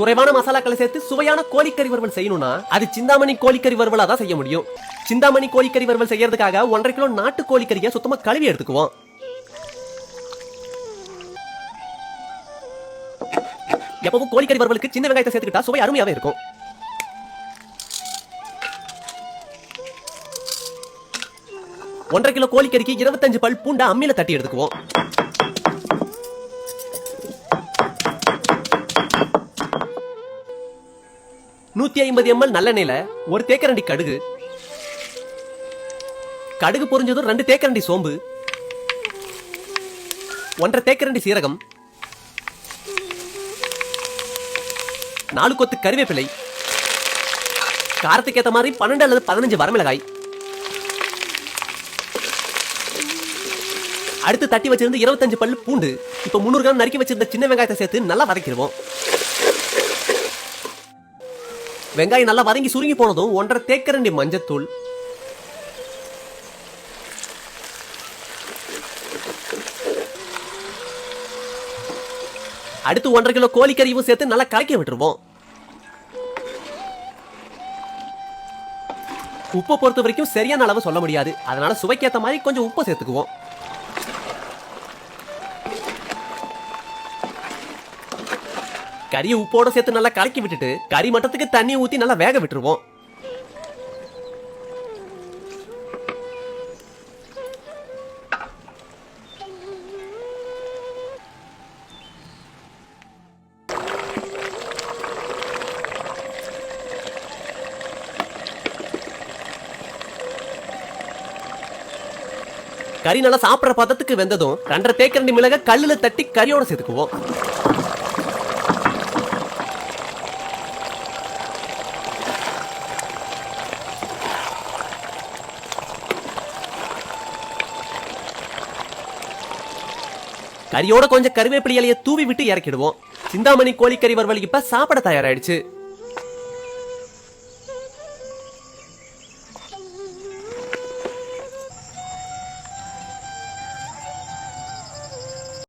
குறைவான மசாலாக்களை சேர்த்து சுவையான கோழிக்கறி வறுவல் செய்யணும்னா அது சிந்தாமணி கோழிக்கறி வறுவலா தான் செய்ய முடியும். சிந்தாமணி கோழிக்கறி வறுவல் செய்யறதுக்காக ஒன்றரை கிலோ நாட்டு கோழிக்கறியை சுத்தமா கழுவி எடுத்துக்குவோம். எப்பவும் கோழிக்கறி வறுவலுக்கு சின்ன வெங்காயத்தை சேர்த்துக்கிட்டா சுவை அருமையாவே இருக்கும். ஒன்றரை கிலோ கோழிக்கறிக்கு இருபத்தஞ்சு பல் பூண்டை அம்மியில தட்டி எடுத்துக்குவோம். நூத்தி ஐம்பது எம்எல் நல்லெண்ணெயில ஒரு தேக்கரண்டி கடுகு. கடுகு பொரிஞ்சதும் ரெண்டு தேக்கரண்டி சோம்பு. ஒன்றரை தேக்கரண்டி சீரகம். நாலு கொத்து கருவேப்பிலை காரத்துக்கு ஏற்ற மாதிரி பன்னெண்டு அல்லது பதினஞ்சு வரமிளகாய். அடுத்து தட்டி வச்சிருந்த இருபத்தஞ்சு பல்லு பூண்டு. இப்ப முந்நூறு கிராம் நறுக்கி வச்சிருந்த சின்ன வெங்காயத்தை சேர்த்து நல்லா வதக்கிடுவோம். வெங்காயம் நல்லா வதங்கி சுருங்கி போனதும் ஒன்றரை தேக்கரண்டி மஞ்சத்தூள். அடுத்து ஒன்றரை கிலோ கோழிக்கறியும் சேர்த்து நல்லா கலக்கி விட்டுருவோம். உப்பை பொறுத்த வரைக்கும் சரியான அளவு சொல்ல முடியாது. அதனால சுவைக்கேற்ற மாதிரி கொஞ்சம் உப்பு சேர்த்துக்குவோம். கறியை உப்போட சேர்த்து நல்லா கலக்கி விட்டுட்டு கறி மட்டத்துக்கு தண்ணி ஊத்தி நல்லா வேக விட்டுருவோம். கறி நல்லா சாப்பிடுற பதத்துக்கு வெந்ததும் ரெண்டரை தேக்கரண்டி மிளக கல்லுல தட்டி கறியோட சேர்த்துக்குவோம். கறியோட கொஞ்சம் கருவேப்பிலை இலையை தூவி விட்டு இறக்கிடுவோம். சிந்தாமணி கோழிக்கறி வறுவல் இப்ப சாப்பிட தயாராயிடுச்சு.